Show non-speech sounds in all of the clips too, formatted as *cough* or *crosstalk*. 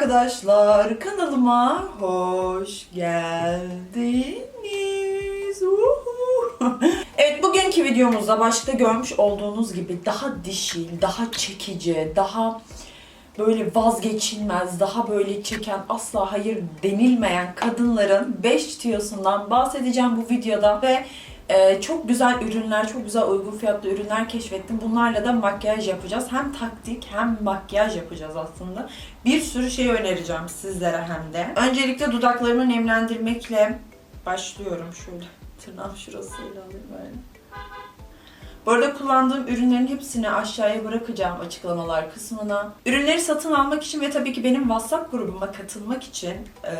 arkadaşlar, kanalıma hoş geldiniz. Evet, bugünkü videomuzda başta görmüş olduğunuz gibi daha dişil, daha çekici, daha böyle vazgeçilmez, daha böyle çeken, asla hayır denilmeyen kadınların 5 tiyosundan bahsedeceğim bu videoda ve e, çok güzel ürünler, çok güzel uygun fiyatlı ürünler keşfettim. Bunlarla da makyaj yapacağız. Hem taktik hem makyaj yapacağız aslında. Bir sürü şey önereceğim sizlere hem de. Öncelikle dudaklarımı nemlendirmekle başlıyorum. Şöyle tırnağım şurasıyla alayım böyle. Bu arada kullandığım ürünlerin hepsini aşağıya bırakacağım açıklamalar kısmına. Ürünleri satın almak için ve tabii ki benim WhatsApp grubuma katılmak için e,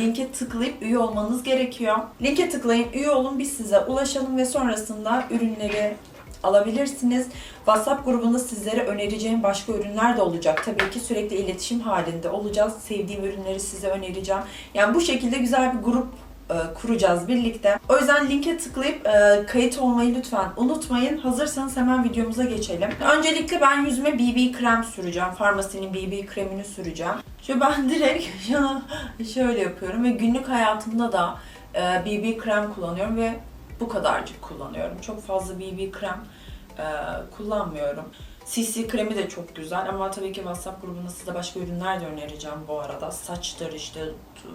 linke tıklayıp üye olmanız gerekiyor. Linke tıklayın, üye olun, biz size ulaşalım ve sonrasında ürünleri alabilirsiniz. WhatsApp grubunda sizlere önereceğim başka ürünler de olacak. Tabii ki sürekli iletişim halinde olacağız. Sevdiğim ürünleri size önereceğim. Yani bu şekilde güzel bir grup kuracağız birlikte. O yüzden linke tıklayıp e, kayıt olmayı lütfen unutmayın. Hazırsanız hemen videomuza geçelim. Öncelikle ben yüzüme BB krem süreceğim. Farmasinin BB kremini süreceğim. Şu ben *laughs* direkt şöyle yapıyorum ve günlük hayatımda da e, BB krem kullanıyorum ve bu kadarcık kullanıyorum. Çok fazla BB krem e, kullanmıyorum. CC kremi de çok güzel ama tabii ki WhatsApp grubunda size başka ürünler de önereceğim bu arada. Saçtır işte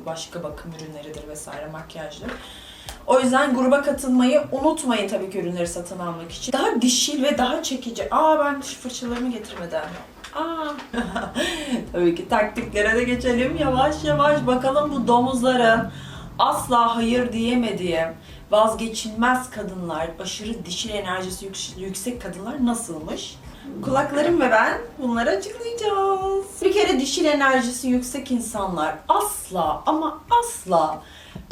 başka bakım ürünleridir vesaire makyajdır. O yüzden gruba katılmayı unutmayın tabii ki ürünleri satın almak için. Daha dişil ve daha çekici. Aa ben diş fırçalarımı getirmeden. Aa. *laughs* tabii ki taktiklere de geçelim yavaş yavaş. Bakalım bu domuzların asla hayır diyemediği vazgeçilmez kadınlar, aşırı dişil enerjisi yük- yüksek kadınlar nasılmış? Kulaklarım ve ben bunları açıklayacağız. Bir kere dişil enerjisi yüksek insanlar asla ama asla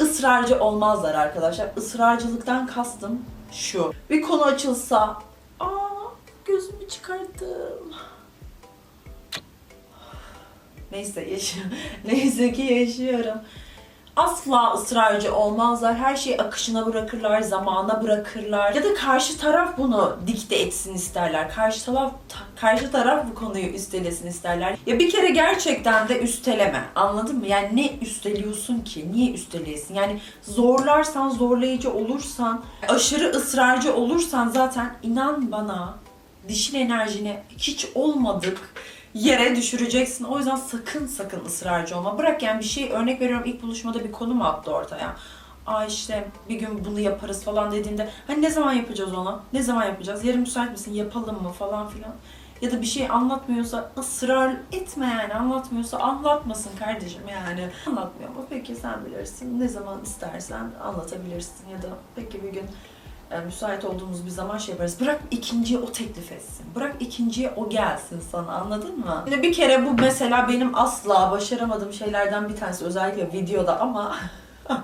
ısrarcı olmazlar arkadaşlar. Israrcılıktan kastım şu. Bir konu açılsa, aa gözümü çıkarttım. Neyse yaşıyorum. *laughs* Neyse ki yaşıyorum. Asla ısrarcı olmazlar. Her şeyi akışına bırakırlar, zamana bırakırlar. Ya da karşı taraf bunu dikte etsin isterler. Karşı taraf karşı taraf bu konuyu üstelesin isterler. Ya bir kere gerçekten de üsteleme. Anladın mı? Yani ne üsteliyorsun ki? Niye üsteleyesin? Yani zorlarsan, zorlayıcı olursan, aşırı ısrarcı olursan zaten inan bana dişil enerjini hiç olmadık yere düşüreceksin. O yüzden sakın sakın ısrarcı olma. Bırak yani bir şey örnek veriyorum ilk buluşmada bir konu mu attı ortaya? Aa işte bir gün bunu yaparız falan dediğinde hani ne zaman yapacağız onu? Ne zaman yapacağız? Yarın müsait misin? Yapalım mı falan filan. Ya da bir şey anlatmıyorsa ısrar etme yani anlatmıyorsa anlatmasın kardeşim yani. Anlatmıyor mu? Peki sen bilirsin. Ne zaman istersen anlatabilirsin ya da peki bir gün e, müsait olduğumuz bir zaman şey yaparız. Bırak ikinciye o teklif etsin. Bırak ikinciye o gelsin sana anladın mı? Şimdi bir kere bu mesela benim asla başaramadığım şeylerden bir tanesi özellikle videoda ama *laughs*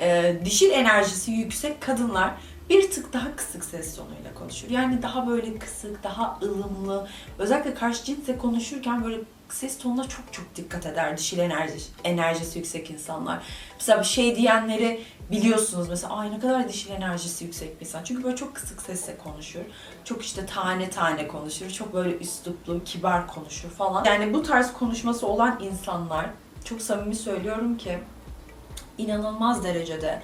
e, dişil enerjisi yüksek kadınlar bir tık daha kısık ses tonuyla konuşur. Yani daha böyle kısık, daha ılımlı. Özellikle karşı cinsle konuşurken böyle ses tonuna çok çok dikkat eder dişil enerji, enerjisi yüksek insanlar. Mesela bir şey diyenleri biliyorsunuz mesela ay ne kadar dişil enerjisi yüksek bir insan. Çünkü böyle çok kısık sesle konuşur. Çok işte tane tane konuşur. Çok böyle üsluplu, kibar konuşur falan. Yani bu tarz konuşması olan insanlar çok samimi söylüyorum ki inanılmaz derecede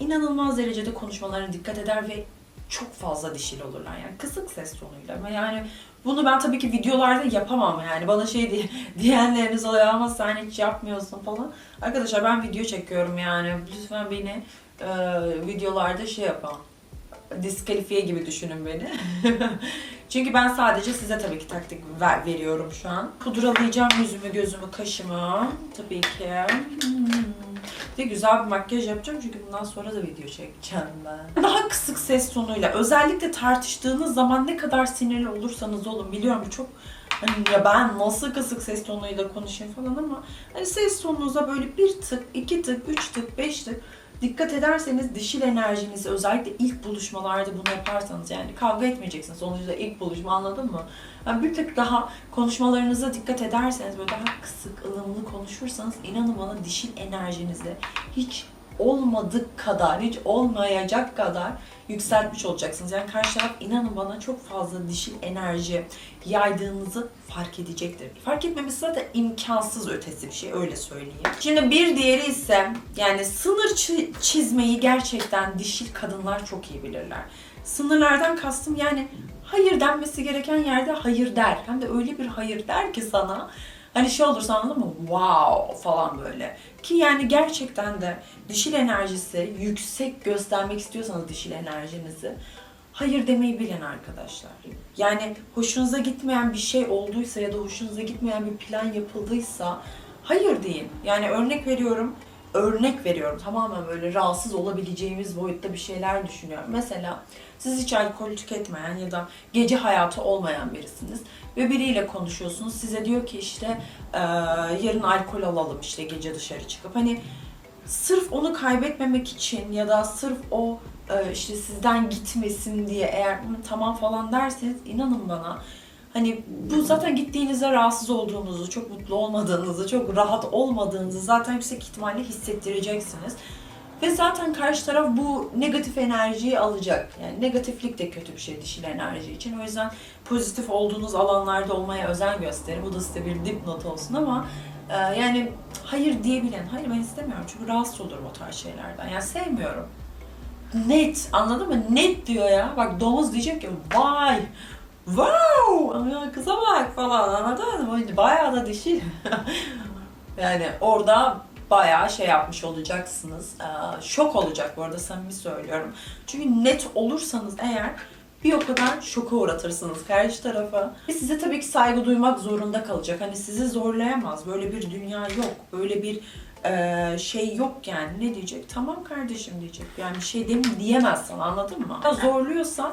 inanılmaz derecede konuşmalarına dikkat eder ve çok fazla dişil olurlar yani. Kısık ses tonuyla. Ama yani bunu ben tabii ki videolarda yapamam yani. Bana şey diye *laughs* diyenleriniz oluyor ama sen hiç yapmıyorsun falan. Arkadaşlar ben video çekiyorum yani. Lütfen beni e, videolarda şey yapın. Diskalifiye gibi düşünün beni. *laughs* Çünkü ben sadece size tabii ki taktik ver, veriyorum şu an. Pudralayacağım yüzümü, gözümü, kaşımı. Tabii ki. Hmm. De güzel bir makyaj yapacağım çünkü bundan sonra da video çekeceğim ben. Daha kısık ses tonuyla özellikle tartıştığınız zaman ne kadar sinirli olursanız olun biliyorum çok hani ya ben nasıl kısık ses tonuyla konuşayım falan ama hani ses tonunuza böyle bir tık, iki tık, üç tık, beş tık dikkat ederseniz dişil enerjinizi özellikle ilk buluşmalarda bunu yaparsanız yani kavga etmeyeceksiniz sonuçta ilk buluşma anladın mı? Yani bir tık daha konuşmalarınıza dikkat ederseniz böyle daha kısık, ılımlı konuşursanız inanın bana dişil enerjinizi hiç olmadık kadar, hiç olmayacak kadar yükseltmiş olacaksınız. Yani karşı taraf inanın bana çok fazla dişil enerji yaydığınızı fark edecektir. Fark etmemesi zaten imkansız ötesi bir şey öyle söyleyeyim. Şimdi bir diğeri ise yani sınır çi- çizmeyi gerçekten dişil kadınlar çok iyi bilirler. Sınırlardan kastım yani hayır denmesi gereken yerde hayır der. Hem de öyle bir hayır der ki sana Hani şey olursa anladın mı? Wow falan böyle. Ki yani gerçekten de dişil enerjisi yüksek göstermek istiyorsanız dişil enerjinizi hayır demeyi bilin arkadaşlar. Yani hoşunuza gitmeyen bir şey olduysa ya da hoşunuza gitmeyen bir plan yapıldıysa hayır deyin. Yani örnek veriyorum örnek veriyorum. Tamamen böyle rahatsız olabileceğimiz boyutta bir şeyler düşünüyorum. Mesela siz hiç alkol tüketmeyen ya da gece hayatı olmayan birisiniz ve biriyle konuşuyorsunuz. Size diyor ki işte "Eee, yarın alkol alalım işte gece dışarı çıkıp. Hani sırf onu kaybetmemek için ya da sırf o e, işte sizden gitmesin diye eğer "Hı, tamam falan derseniz inanın bana Hani bu zaten gittiğinizde rahatsız olduğunuzu, çok mutlu olmadığınızı, çok rahat olmadığınızı zaten yüksek ihtimalle hissettireceksiniz. Ve zaten karşı taraf bu negatif enerjiyi alacak. Yani negatiflik de kötü bir şey dişil enerji için. O yüzden pozitif olduğunuz alanlarda olmaya özen gösterin. Bu da size bir dipnot olsun ama e, yani hayır diyebilen, hayır ben istemiyorum çünkü rahatsız olurum o tarz şeylerden. Yani sevmiyorum. Net, anladın mı? Net diyor ya. Bak domuz diyecek ki vay wow kıza bak falan anladın mı? Bayağı da dişil. *laughs* yani orada bayağı şey yapmış olacaksınız. Şok olacak bu arada samimi söylüyorum. Çünkü net olursanız eğer bir o kadar şoka uğratırsınız karşı tarafa. Ve size tabii ki saygı duymak zorunda kalacak. Hani sizi zorlayamaz. Böyle bir dünya yok. Böyle bir e, şey yok yani. Ne diyecek? Tamam kardeşim diyecek. Yani bir şey dem diyemez sana anladın mı? Zorluyorsa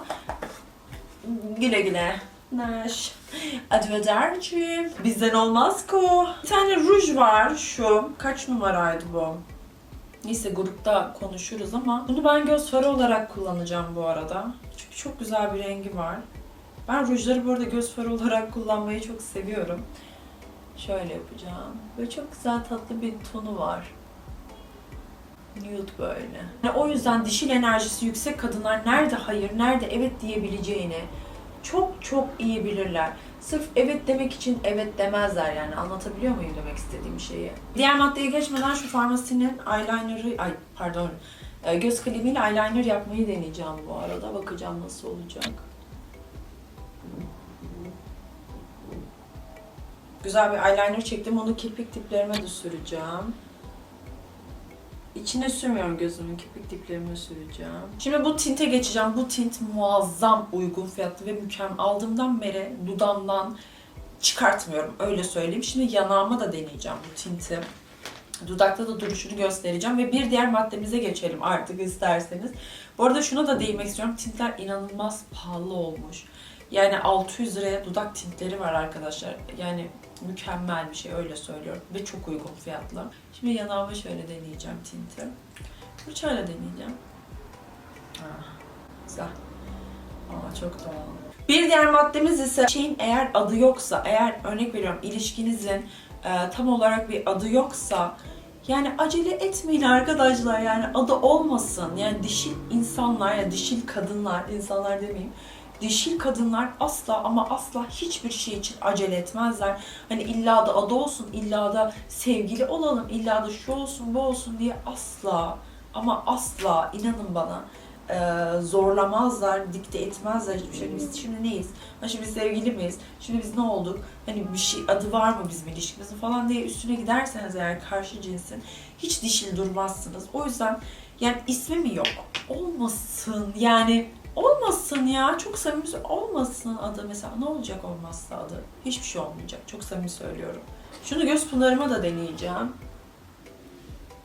güle güle. Naş. Advederci. Bizden olmaz ko. Bir tane ruj var şu. Kaç numaraydı bu? Neyse grupta konuşuruz ama bunu ben göz farı olarak kullanacağım bu arada. Çünkü çok güzel bir rengi var. Ben rujları bu arada göz farı olarak kullanmayı çok seviyorum. Şöyle yapacağım. Böyle çok güzel tatlı bir tonu var. Nude böyle. Yani o yüzden dişil enerjisi yüksek kadınlar nerede hayır, nerede evet diyebileceğini çok çok iyi bilirler. Sırf evet demek için evet demezler yani. Anlatabiliyor muyum demek istediğim şeyi? Diğer maddeye geçmeden şu farmasinin eyeliner'ı, ay pardon, e, göz kalemiyle eyeliner yapmayı deneyeceğim bu arada. Bakacağım nasıl olacak. Güzel bir eyeliner çektim. Onu kirpik diplerime de süreceğim. İçine sürmüyorum gözümün kirpik diplerime süreceğim. Şimdi bu tinte geçeceğim. Bu tint muazzam uygun fiyatlı ve mükemmel. Aldığımdan beri dudamdan çıkartmıyorum öyle söyleyeyim. Şimdi yanağıma da deneyeceğim bu tinti. Dudakta da duruşunu göstereceğim ve bir diğer maddemize geçelim artık isterseniz. Bu arada şuna da değinmek istiyorum. Tintler inanılmaz pahalı olmuş. Yani 600 liraya dudak tintleri var arkadaşlar. Yani mükemmel bir şey öyle söylüyorum. Ve çok uygun fiyatlı. Şimdi yanağıma şöyle deneyeceğim tinti. Fırçayla deneyeceğim. Ah, güzel. Aa, çok doğal. Bir diğer maddemiz ise şeyin eğer adı yoksa, eğer örnek veriyorum ilişkinizin e, tam olarak bir adı yoksa yani acele etmeyin arkadaşlar yani adı olmasın. Yani dişil insanlar ya dişil kadınlar, insanlar demeyeyim. Dişil kadınlar asla ama asla hiçbir şey için acele etmezler. Hani illa da adı olsun, illa da sevgili olalım, illa da şu olsun, bu olsun diye asla ama asla inanın bana e, zorlamazlar, dikte etmezler hiçbir şey. Biz şimdi neyiz? Ha şimdi biz sevgili miyiz? Şimdi biz ne olduk? Hani bir şey adı var mı bizim ilişkimizin falan diye üstüne giderseniz eğer karşı cinsin hiç dişil durmazsınız. O yüzden yani ismi mi yok? Olmasın yani olmasın ya. Çok samimi olmasın adı mesela. Ne olacak olmazsa adı? Hiçbir şey olmayacak. Çok samimi söylüyorum. Şunu göz pınarıma da deneyeceğim.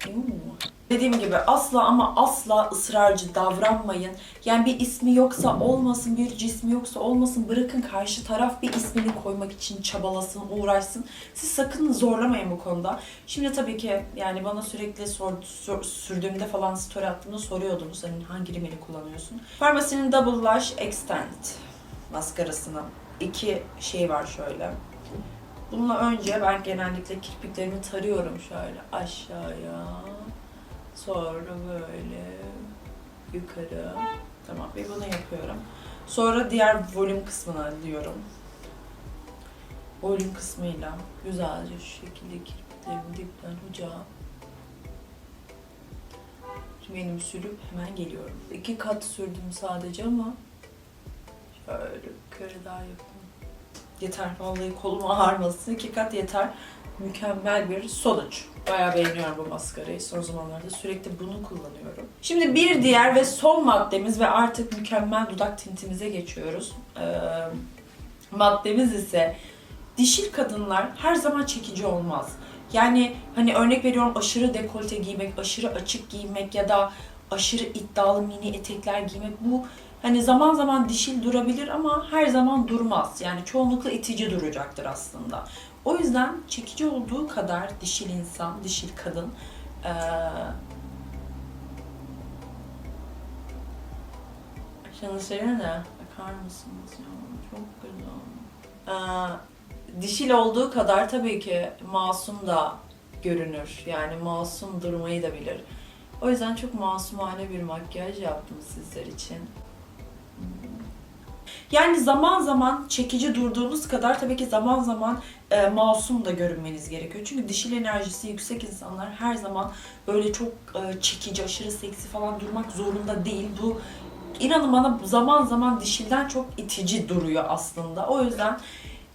Oo. Dediğim gibi asla ama asla ısrarcı davranmayın. Yani bir ismi yoksa olmasın, bir cismi yoksa olmasın. Bırakın karşı taraf bir ismini koymak için çabalasın, uğraşsın. Siz sakın zorlamayın bu konuda. Şimdi tabii ki yani bana sürekli sor, sor- sürdüğümde falan story attığımda soruyordunuz. Hani hangi rimeli kullanıyorsun? Farmasinin Double Lash Extend maskarasının iki şey var şöyle. Bununla önce ben genellikle kirpiklerimi tarıyorum şöyle aşağıya. Sonra böyle yukarı. Tamam ve bunu yapıyorum. Sonra diğer volüm kısmına diyorum. Volüm kısmıyla güzelce şu şekilde kirpiklerimi dipten ucağa benim sürüp hemen geliyorum. İki kat sürdüm sadece ama şöyle bir kere daha yapayım. Yeter vallahi kolum ağrımasın. İki kat yeter. Mükemmel bir sonuç. Bayağı beğeniyorum bu maskarayı. Son zamanlarda sürekli bunu kullanıyorum. Şimdi bir diğer ve son maddemiz ve artık mükemmel dudak tintimize geçiyoruz. Ee, maddemiz ise dişil kadınlar her zaman çekici olmaz. Yani hani örnek veriyorum aşırı dekolte giymek, aşırı açık giymek ya da aşırı iddialı mini etekler giymek bu hani zaman zaman dişil durabilir ama her zaman durmaz. Yani çoğunlukla itici duracaktır aslında. O yüzden çekici olduğu kadar dişil insan, dişil kadın Şunu söyleyeyim de bakar mısınız ya? Çok güzel. Eee, dişil olduğu kadar tabii ki masum da görünür. Yani masum durmayı da bilir. O yüzden çok masumane bir makyaj yaptım sizler için. Yani zaman zaman çekici durduğunuz kadar tabii ki zaman zaman e, masum da görünmeniz gerekiyor. Çünkü dişil enerjisi yüksek insanlar her zaman böyle çok e, çekici, aşırı seksi falan durmak zorunda değil. Bu inanın bana zaman zaman dişilden çok itici duruyor aslında. O yüzden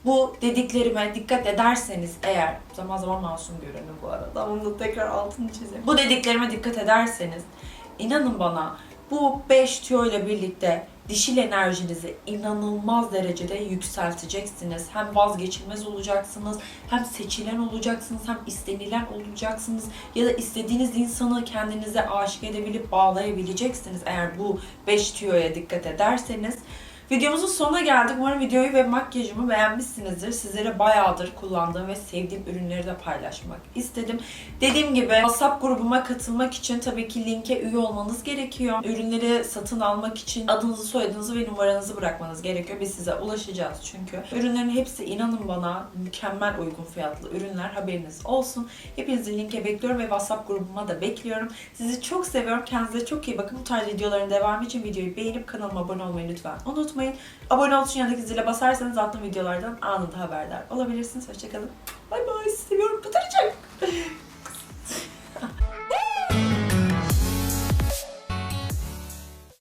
bu dediklerime dikkat ederseniz eğer zaman zaman masum görünür bu arada. Bunu da tekrar altını çizeyim. Bu dediklerime dikkat ederseniz inanın bana bu 5 tüyo ile birlikte dişil enerjinizi inanılmaz derecede yükselteceksiniz. Hem vazgeçilmez olacaksınız, hem seçilen olacaksınız, hem istenilen olacaksınız ya da istediğiniz insanı kendinize aşık edebilip bağlayabileceksiniz eğer bu 5 tüyoya dikkat ederseniz. Videomuzun sonuna geldik. Umarım videoyu ve makyajımı beğenmişsinizdir. Sizlere bayağıdır kullandığım ve sevdiğim ürünleri de paylaşmak istedim. Dediğim gibi WhatsApp grubuma katılmak için tabii ki linke üye olmanız gerekiyor. Ürünleri satın almak için adınızı, soyadınızı ve numaranızı bırakmanız gerekiyor. Biz size ulaşacağız çünkü. Ürünlerin hepsi inanın bana mükemmel uygun fiyatlı ürünler. Haberiniz olsun. Hepinizi linke bekliyorum ve WhatsApp grubuma da bekliyorum. Sizi çok seviyorum. Kendinize çok iyi bakın. Bu tarz videoların devamı için videoyu beğenip kanalıma abone olmayı lütfen unutmayın. Abone olduğunuz için yanındaki zile basarsanız attığım videolardan anında haberdar olabilirsiniz. Hoşçakalın. Bay bay. Seviyorum. Pıtırcık. *laughs*